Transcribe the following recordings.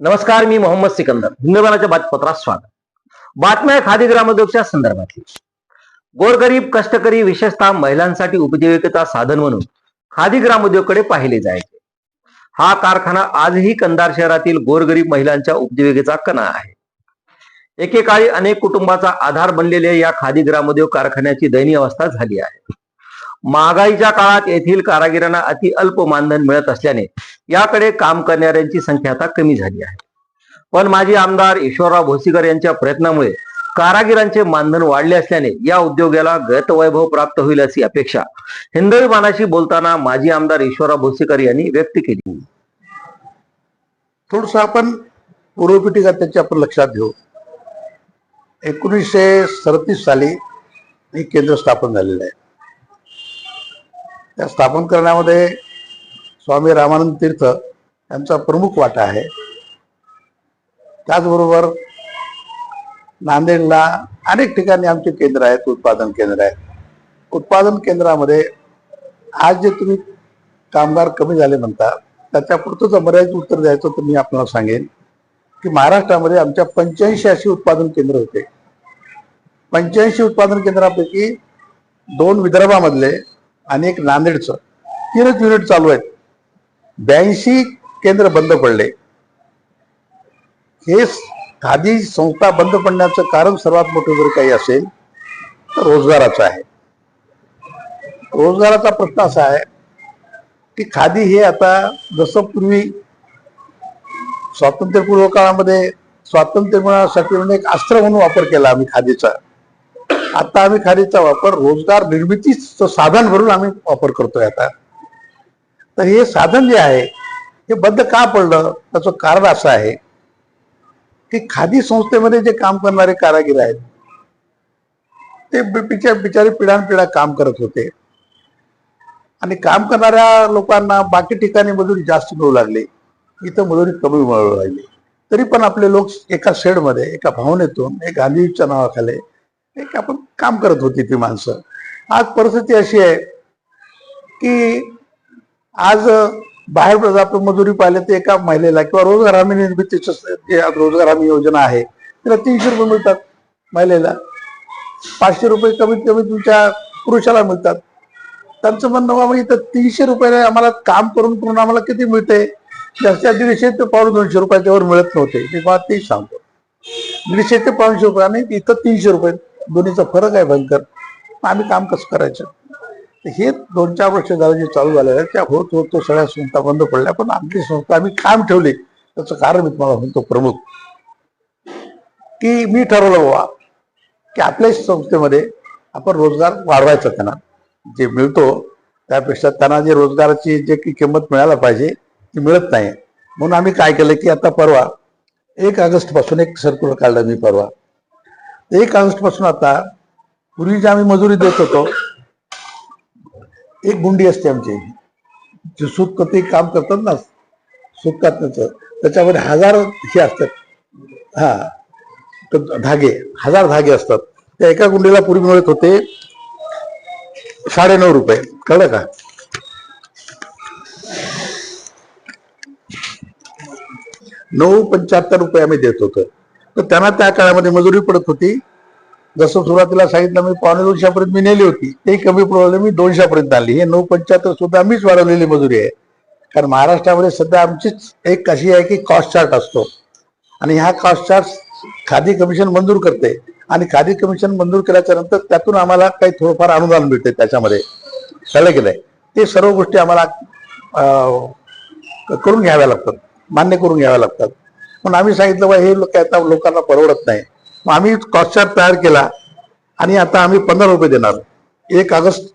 नमस्कार मी मोहम्मद सिकंदर. हिंदुस्थानाच्या बातपत्रात स्वागत. बातम्या खादी ग्रामोद्योगच्या संदर्भातली गोरगरीब कष्टकरी विशेषतः महिलांसाठी उपजीविकेचा साधन म्हणून खादी ग्रामोद्योगकडे पाहिले जायचे. हा कारखाना आजही कंधार शहरातील गोरगरीब महिलांच्या उपजीविकेचा कणा आहे. एकेकाळी अनेक कुटुंबाचा आधार बनलेल्या या खादी ग्रामोद्योग कारखान्याची दयनीय अवस्था झाली आहे. महागाईच्या काळात येथील कारागिरांना अति अल्प मानधन मिळत असल्याने याकडे काम करणाऱ्यांची संख्या आता कमी झाली आहे. पण माजी आमदार ईश्वरराव भोसीकर यांच्या प्रयत्नामुळे कारागिरांचे मानधन वाढले असल्याने या उद्योगाला गतवैभव प्राप्त होईल अशी अपेक्षा हिंदवी मानाशी बोलताना माजी आमदार ईश्वरराव भोसीकर यांनी व्यक्त केली. थोडस आपण पूर्वपीठिका त्याची आपण लक्षात घेऊ. एकोणीसशे सदतीस साली हे केंद्र स्थापन झालेलं आहे. त्या स्थापन करण्यामध्ये स्वामी रामानंद तीर्थ यांचा प्रमुख वाटा आहे. त्याचबरोबर नांदेडला अनेक ठिकाणी आमचे केंद्र आहेत उत्पादन केंद्र आहेत. उत्पादन केंद्रामध्ये आज जे तुम्ही कामगार कमी झाले म्हणता त्याच्या पुरतं जर मर्यादित उत्तर द्यायचं तर मी आपल्याला सांगेन की महाराष्ट्रामध्ये आमच्या पंच्याऐंशी अशी उत्पादन केंद्र होते. पंच्याऐंशी उत्पादन केंद्रापैकी दोन विदर्भामधले आणि एक नांदेडचं. तीनच युनिट चालू आहेत. ब्याऐंशी केंद्र बंद पडले. हे खादी संस्था बंद पडण्याचं कारण सर्वात मोठं जर काही असेल तर रोजगाराचं आहे. रोजगाराचा प्रश्न असा आहे की खादी हे आता जसं पूर्वी स्वातंत्र्यपूर्व काळामध्ये स्वातंत्र्य मिळवण्यासाठी म्हणून एक अस्त्र म्हणून वापर केला आम्ही खादीचा. आता आम्ही खादीचा वापर रोजगार निर्मितीचं साधन म्हणून आम्ही वापर करतोय आता. तर हे साधन जे आहे हे बंद का पडलं? त्याचं कारण असं आहे की खादी संस्थेमध्ये जे काम करणारे कारागीर आहेत ते बिचारे बिचारे पिढ्यानपिढ्या काम करत होते. आणि काम करणाऱ्या लोकांना बाकी ठिकाणी मजुरी जास्त मिळू लागली. इथं मजुरी कमी मिळू लागली. तरी पण आपले लोक एका शेडमध्ये एका भावनेतून एक गांधीच्या नावाखाली एक आपण काम करत होती ती माणसं. आज परिस्थिती अशी आहे की आज बाहेर आपण मजुरी पाहिले तर एका महिलेला किंवा रोजगार हमी निर्मितीची रोजगार हमी योजना आहे तिला तीनशे रुपये मिळतात महिलेला. पाचशे रुपये कमीत कमी तुमच्या पुरुषाला मिळतात. त्यांचं म्हणणं हो, बाबा इथं तीनशे रुपये आम्हाला काम करून करून आम्हाला किती मिळते जास्तीत दीडशे ते पावणे दोनशे रुपयाच्यावर मिळत नव्हते. मी मला तेच सांगतो. दीडशे ते पावशे रुपये आणि इथं तीनशे रुपये. दोन्हीचा फरक आहे भयंकर. आम्ही काम कसं करायचं? हे दोन चार वर्ष झालं जे चालू झालेलं आहे त्या होत होत तो सगळ्या संस्था बंद पडल्या पण आमची संस्था आम्ही काम ठेवली. त्याचं कारण मी तुम्हाला म्हणतो प्रमुख. की मी ठरवलं बाबा की आपल्या संस्थेमध्ये आपण रोजगार वाढवायचा त्यांना. जे मिळतो त्यापेक्षा त्यांना जे रोजगाराची जे की किंमत मिळायला पाहिजे ती मिळत नाही. म्हणून आम्ही काय केलं की आता परवा एक ऑगस्टपासून एक सर्क्युलर काढलं मी परवा. एक ऑगस्टपासून आता पूर्वी जे आम्ही मजुरी देत होतो. एक गुंडी असते आमची. जे सुतक ते काम करतात ना सूत कातण्याचं त्याच्यामध्ये हजार हे असतात. हा धागे हजार धागे असतात. त्या एका गुंडीला पूर्वी मिळत होते साडेनऊ रुपये. कळलं का? नऊ पंच्याहत्तर रुपये आम्ही देत होतो. तर त्यांना त्या काळामध्ये मजुरी पडत होती. जसं सुरुवातीला सांगितलं मी पावणे दोनशेपर्यंत मी नेली होती. ते कमी पडवलं मी दोनशेपर्यंत आणली. हे नऊ पंच्याहत्तर सुद्धा मीच वाढवलेली मजुरी आहे. कारण महाराष्ट्रामध्ये सध्या आमचीच एक अशी आहे की कॉस्ट चार्ट असतो. आणि ह्या कॉस्ट चार्ट खादी कमिशन मंजूर करते. आणि खादी कमिशन मंजूर केल्याच्यानंतर त्यातून आम्हाला काही थोडंफार अनुदान मिळते त्याच्यामध्ये. कळलं गेलंय ते सर्व गोष्टी आम्हाला करून घ्याव्या लागतात. मान्य करून घ्याव्या लागतात. पण आम्ही सांगितलं बा हे लोक आता लोकांना परवडत नाही. मग आम्ही कॉस्टचार्ट तयार केला आणि आता आम्ही पंधरा रुपये देणार. एक ऑगस्ट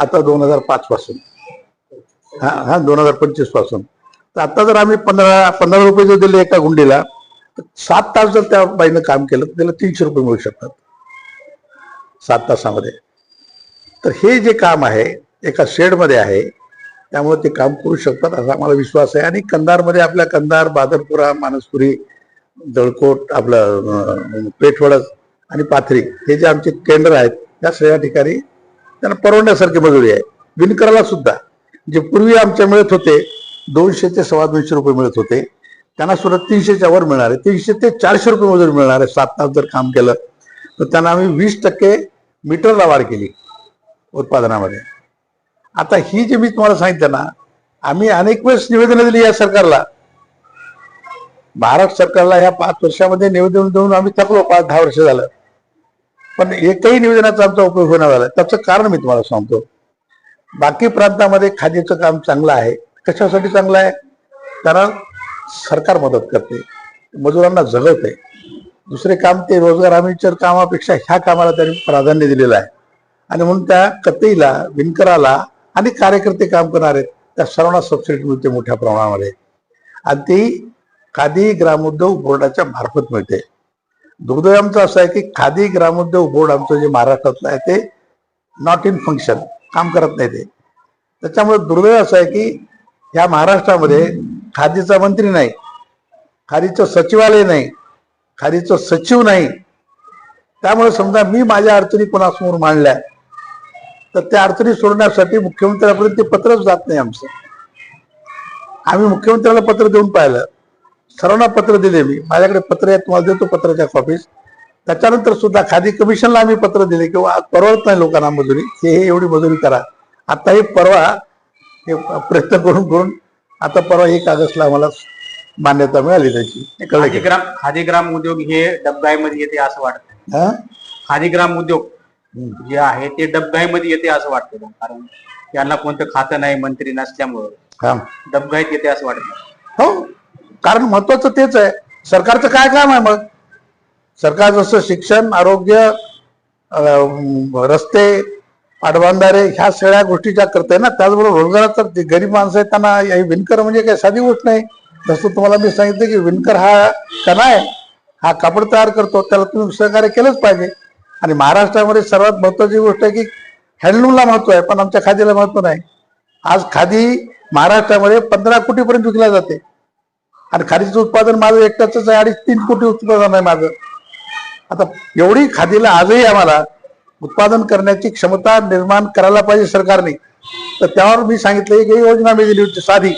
आता दोन हजार पाच पासून. हा हा दोन हजार पंचवीसपासून. तर आता जर आम्ही पंधरा पंधरा रुपये जर दिले एका गुंडीला तर सात तास जर त्या बाईनं काम केलं तर त्याला तीनशे रुपये मिळू शकतात. सात तासामध्ये. तर हे जे काम आहे एका शेडमध्ये आहे त्यामुळे ते काम करू शकतात असा आम्हाला विश्वास आहे. आणि कंधारमध्ये आपल्या कंधार बादरपुरा मानसपुरी जळकोट आपलं पेठवडस आणि पाथरी हे जे आमचे केंद्र आहेत त्या सगळ्या ठिकाणी त्यांना परवडण्यासारखी मजुरी आहे. विणकराला सुद्धा जे पूर्वी आमच्या मिळत होते दोनशे ते सव्वा दोनशे रुपये मिळत होते त्यांना सुद्धा तीनशेच्या वर मिळणार आहे. तीनशे ते चारशे रुपये मजुरी मिळणार आहे. सात तास जर काम केलं तर त्यांना आम्ही वीस टक्के मीटरला वाढ केली उत्पादनामध्ये. आता ही जी मी तुम्हाला सांगितलं ना आम्ही अनेक वेळेस निवेदनं दिली या सरकारला. महाराष्ट्र सरकारला ह्या पाच वर्षामध्ये निवेदन देऊन आम्ही थकलो पाच दहा वर्ष झालं. पण एकही निवेदनाचा आमचा उपयोग होणार झाला. त्याचं कारण मी तुम्हाला सांगतो. बाकी प्रांतामध्ये खादीचं काम चांगलं आहे. कशासाठी चांगलं आहे? कारण सरकार मदत करते. मजुरांना जगवते. दुसरे काम ते रोजगार हमीच्या कामापेक्षा ह्या कामाला त्यांनी प्राधान्य दिलेलं आहे. आणि म्हणून त्या कतईला विणकराला आणि कार्यकर्ते काम करणार आहेत, त्या सर्वांना सबसिडी मिळते मोठ्या प्रमाणामध्ये. आणि ती खादी ग्रामोद्योग बोर्डाच्या मार्फत मिळते. दुर्दैव आमचं असं आहे की खादी ग्रामोद्योग बोर्ड आमचं जे महाराष्ट्रातलं आहे ते नॉट इन फंक्शन काम करत नाही ते. त्याच्यामुळे दुर्दैव असं आहे की ह्या महाराष्ट्रामध्ये खादीचा मंत्री नाही खादीचं सचिवालय नाही खादीचं सचिव नाही. त्यामुळे समजा मी माझ्या अडचणी कोणासमोर मांडल्या तर त्या अडचणी सोडण्यासाठी मुख्यमंत्र्यापर्यंत ते पत्रच जात नाही आमचं. आम्ही मुख्यमंत्र्याला पत्र देऊन पाहिलं. सर्वांना पत्र दिले मी. माझ्याकडे पत्र आहे तुम्हाला देतो पत्राच्या कॉपीज त्याच्यानंतर सुद्धा खादी कमिशनला आम्ही पत्र दिले किंवा परवडत नाही लोकांना मजुरी. हे एवढी मजुरी करा. आता हे परवा हे प्रयत्न करून करून आता परवा एक ऑगस्टला आम्हाला मान्यता मिळाली त्याची. कळलं की खादीग्राम उद्योग हे डबगाईमध्ये येते असं वाटतं हा? खादीग्राम उद्योग. जे आहे ते डबगाईमध्ये येते असं वाटतं कारण त्यांना कोणतं खातं नाही मंत्री नसल्यामुळं. हा. डबगाईत येते असं वाटतं. हो. कारण महत्वाचं तेच आहे. सरकारचं काय काम आहे मग? सरकार जसं शिक्षण आरोग्य अं, रस्ते पाटबंधारे ह्या सगळ्या गोष्टी ज्या करते ना त्याचबरोबर रोजगाराचा जे गरीब माणसं आहेत त्यांना हे विणकर म्हणजे काही साधी गोष्ट नाही. जसं तुम्हाला मी सांगितलं की विणकर हा कणा आहे. हा कापड तयार करतो त्याला तुम्ही सहकार्य केलंच पाहिजे. आणि महाराष्ट्रामध्ये सर्वात महत्वाची गोष्ट आहे की हँडलूमला महत्त्व आहे पण आमच्या खादीला महत्त्व नाही. आज खादी महाराष्ट्रामध्ये पंधरा कोटीपर्यंत विकल्या जाते. आणि खादीचं उत्पादन माझं एकट्याच आहे अडीच तीन कोटी उत्पादन आहे माझं. आता एवढी खादीला आजही आम्हाला उत्पादन करण्याची क्षमता निर्माण करायला पाहिजे सरकारने. तर त्यावर मी सांगितलं एक योजना मी दिली होती साधी.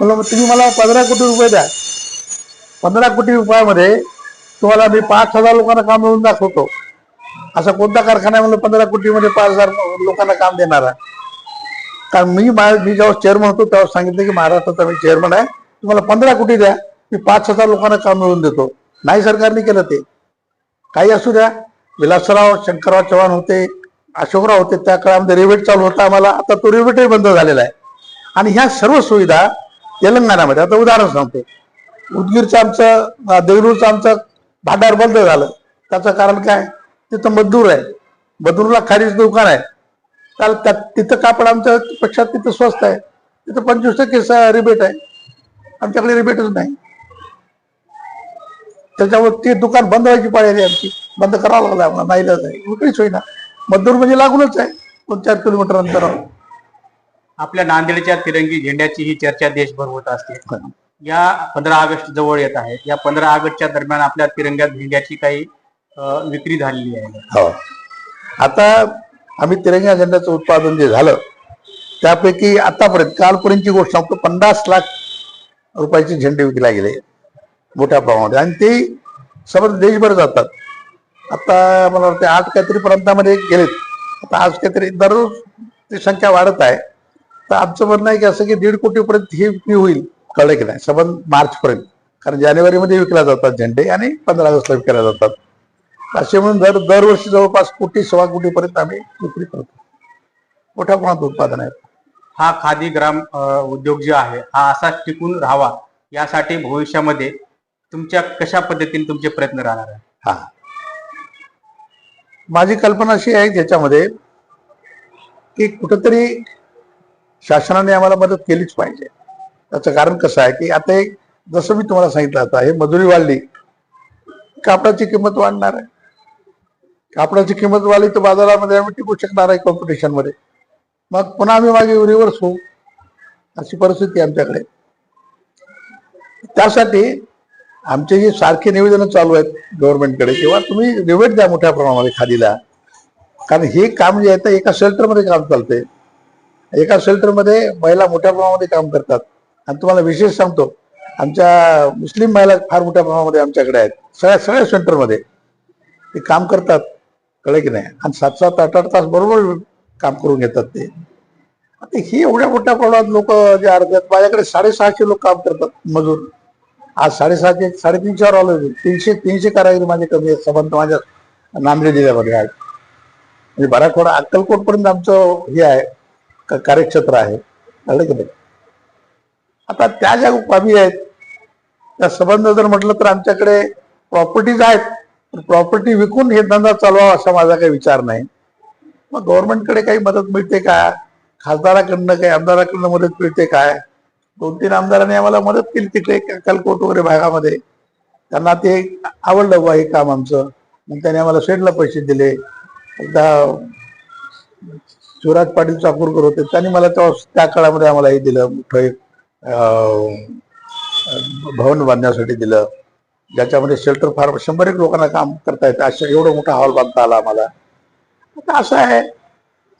म्हणलं मग तुम्ही मला पंधरा कोटी रुपये द्या. पंधरा कोटी रुपयामध्ये तुम्हाला मी पाच हजार लोकांना काम मिळून दाखवतो. असा कोणता कारखाना म्हणलं पंधरा कोटीमध्ये पाच हजार लोकांना काम देणारा. कारण मी मी जेव्हा चेअरमन होतो तेव्हा सांगितलं की महाराष्ट्राचा मी चेअरमन आहे. तुम्हाला पंधरा कोटी द्या मी पाच हजार लोकांना काम मिळवून देतो. नाही सरकारने केलं ते. काही असू द्या. विलासराव शंकरराव चव्हाण होते अशोकराव होते त्या काळामध्ये रेवेट चालू होता आम्हाला. आता तो रेवेटही बंद झालेला आहे. आणि ह्या सर्व सुविधा तेलंगणामध्ये आता उदाहरण सांगतो. उदगीरचं आमचं देगलूरचं आमचं भांडार बंद झालं. त्याचं कारण काय? तिथं मजदूर आहे. मजदूरला खारीच दुकान आहे. त्या- तिथं कापड आमच्या पेक्षा तिथं स्वस्त आहे. तिथं पंचवीस टक्के रिबेट आहे. आमच्याकडे रिबेटच नाही. त्याच्यावर ते दुकान बंद व्हायची पाळी आली आमची. बंद करावं लागलं आम्हाला. नाही आहे विक्रीच होईना. मजदूर म्हणजे लागूनच आहे. दोन चार किलोमीटर अंतरावर आपल्या नांदेडच्या तिरंगी झेंड्याची ही चर्चा देशभर होत असते. या पंधरा ऑगस्ट जवळ येत आहे. या पंधरा ऑगस्टच्या दरम्यान आपल्या तिरंग्या झेंड्याची काही विक्री झालेली आहे. हो. आता आम्ही तिरंगा झेंड्याचं उत्पादन जे झालं त्यापैकी आतापर्यंत कालपर्यंतची गोष्ट सांगतो पन्नास लाख रुपयाचे झेंडे विकले गेले मोठ्या प्रमाणात आणि ते समज देशभर जातात. आता मला वाटतं आठ काहीतरी प्रांतामध्ये गेलेत. आता आज काहीतरी दररोज ती संख्या वाढत आहे. तर आमचं म्हणणं आहे की असं की दीड कोटीपर्यंत ही विक्री होईल कळलं की नाही? सबंध मार्चपर्यंत. कारण जानेवारीमध्ये विकल्या जातात झेंडे आणि पंधरा ऑगस्टला विकल्या जातात. असे म्हणून दर दरवर्षी जवळपास कोटी सव्वा कोटीपर्यंत आम्ही विक्री करतो. मोठ्या प्रमाणात उत्पादन आहे. हा खादी ग्राम उद्योग जे आहे हा असाच टिकून राहावा यासाठी भविष्यामध्ये तुमच्या कशा पद्धतीने तुमचे प्रयत्न राहणार आहे हा. माझी कल्पना अशी आहे त्याच्यामध्ये की कुठंतरी शासनाने आम्हाला मदत केलीच पाहिजे. त्याचं कारण कसं आहे की आता एक जसं मी तुम्हाला सांगितलं आता हे मजुरी वाढली कापडाची किंमत वाढणार आहे. कापडाची किंमत वाढली तर बाजारामध्ये आम्ही टिकू शकणार आहे कॉम्पिटिशनमध्ये मग पुन्हा आम्ही मागे रिव्हर्स होऊ. अशी परिस्थिती आमच्याकडे त्यासाठी आमचे जे सारखे निवेदनं चालू आहेत गव्हर्नमेंटकडे किंवा तुम्ही रिवेट द्या मोठ्या प्रमाणामध्ये खादीला. कारण हे काम जे आहे ते एका शेल्टरमध्ये काम चालते एका शेल्टरमध्ये महिला मोठ्या प्रमाणामध्ये काम करतात. आणि तुम्हाला विशेष सांगतो आमच्या मुस्लिम महिला फार मोठ्या प्रमाणामध्ये आमच्याकडे आहेत. सगळ्या सगळ्या सेंटरमध्ये ते काम करतात. कळलं की नाही? आणि सात सात आठ आठ तास बरोबर काम करून घेतात ते. आता ही एवढ्या मोठ्या प्रमाणात लोक जे अर्ध्यात माझ्याकडे साडेसहाशे लोक काम करतात मजूर. आज साडेसहाशे साडेतीनशेवर आलो मी. तीनशे तीनशे कारागीर माझे कमी आहेत. संबंध माझ्या नांदेड जिल्ह्यामध्ये आहेत म्हणजे बराखोडा अक्कलकोटपर्यंत आमचं हे आहे कार्यक्षेत्र आहे. कळलं की नाही? आता त्या ज्या बाबी आहेत त्या संबंध जर म्हटलं तर आमच्याकडे प्रॉपर्टीज आहेत. प्रॉपर्टी विकून हे धंदा चालवावा असा माझा काही विचार नाही. मग गव्हर्नमेंटकडे काही मदत मिळते का? खासदाराकडनं काही आमदाराकडनं मदत मिळते काय दोन तीन आमदारांनी आम्हाला मदत केली तिकडे अक्कलकोट वगैरे भागामध्ये. त्यांना ते आवडलं बा हे काम आमचं. मग त्याने आम्हाला शेडला पैसे दिले. एकदा शिवराज पाटील चाकूरकर होते त्यांनी मला तेव्हा त्या काळामध्ये आम्हाला हे दिलं. मोठं एक भवन बांधण्यासाठी दिलं. ज्याच्यामध्ये शेल्टर फार शंभर एक लोकांना काम करता येतं. असं एवढं मोठा हॉल बांधता आला आम्हाला. आता असं आहे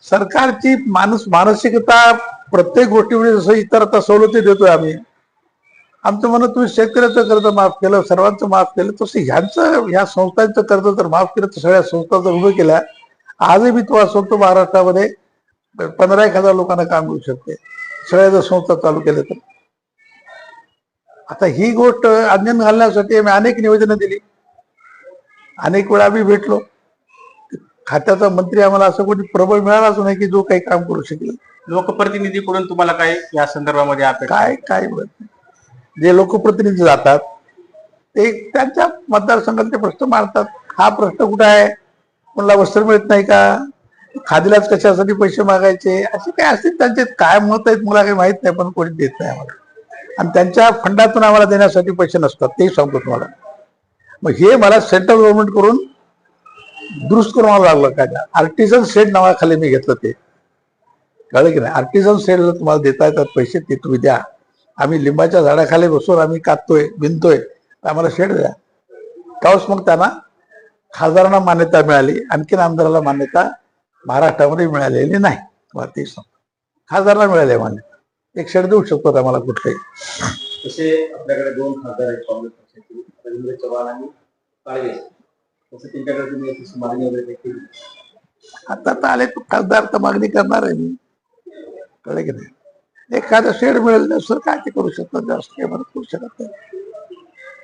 सरकारची माणूस मानसिकता प्रत्येक गोष्टीमध्ये जसं इतर आता सवलती देतोय आम्ही. आमचं म्हणत तुम्ही शेतकऱ्याचं कर्ज माफ केलं सर्वांचं माफ केलं तसं ह्यांचं ह्या संस्थांचं कर्ज जर माफ केलं तर सगळ्या संस्था जर उभं केला आजही मी तुम्हाला सांगतो महाराष्ट्रामध्ये पंधरा एक हजार लोकांना काम मिळू शकते. सगळ्या जर संस्था चालू केल्या तर. आता ही गोष्ट अंजन घालण्यासाठी आम्ही अनेक निवेदनं दिली. अनेक वेळा आम्ही भेटलो. खात्याचा मंत्री आम्हाला असं कोणी प्रबळ मिळालाच नाही की जो काही काम करू शकेल. लोकप्रतिनिधीकडून तुम्हाला काय या संदर्भामध्ये अपेक्षा? काय काय. जे लोकप्रतिनिधी जातात ते त्यांच्या मतदारसंघातले प्रश्न मांडतात. हा प्रश्न कुठे आहे? कोणाला वस्त्र मिळत नाही का? खादीलाच कशासाठी पैसे मागायचे? असे काय असतील त्यांचे काय मत आहेत मला काही माहीत नाही पण कोणी देत नाही आम्हाला. आणि त्यांच्या फंडातून आम्हाला देण्यासाठी पैसे नसतात तेही सांगतो तुम्हाला. मग हे मला सेंट्रल गव्हर्नमेंट करून दुरुस्त करून मला लागलं काय आर्टिझन सेट नावाखाली मी घेतलं ते. कळलं की नाही? आर्टिझन सेडला तुम्हाला देता येतात पैसे ते तुम्ही द्या. आम्ही लिंबाच्या झाडाखाली बसून आम्ही काततोय बिनतोय तर आम्हाला शेड द्या. त्यावेळेस मग त्यांना खासदारांना मान्यता मिळाली आणखीन आमदाराला मान्यता महाराष्ट्रामध्ये मिळालेली नाही. तुम्हाला ते सांगतो. खासदाराला मिळाली मान्यता. एक शेड देऊ शकतो आम्हाला कुठलंही तसे आपल्याकडे दोन खासदार आहेत काँग्रेस पक्षाचे. रवींद्र चव्हाण आणि काळगे तसं त्यांच्याकडे तुम्ही अशी मागणी वगैरे केली? आता तर आले तो खासदार तर मागणी करणार आहे मी. कळलं की नाही? एखादं शेड मिळेल सर काय ते करू शकतात? जास्त काही मदत करू शकत नाही.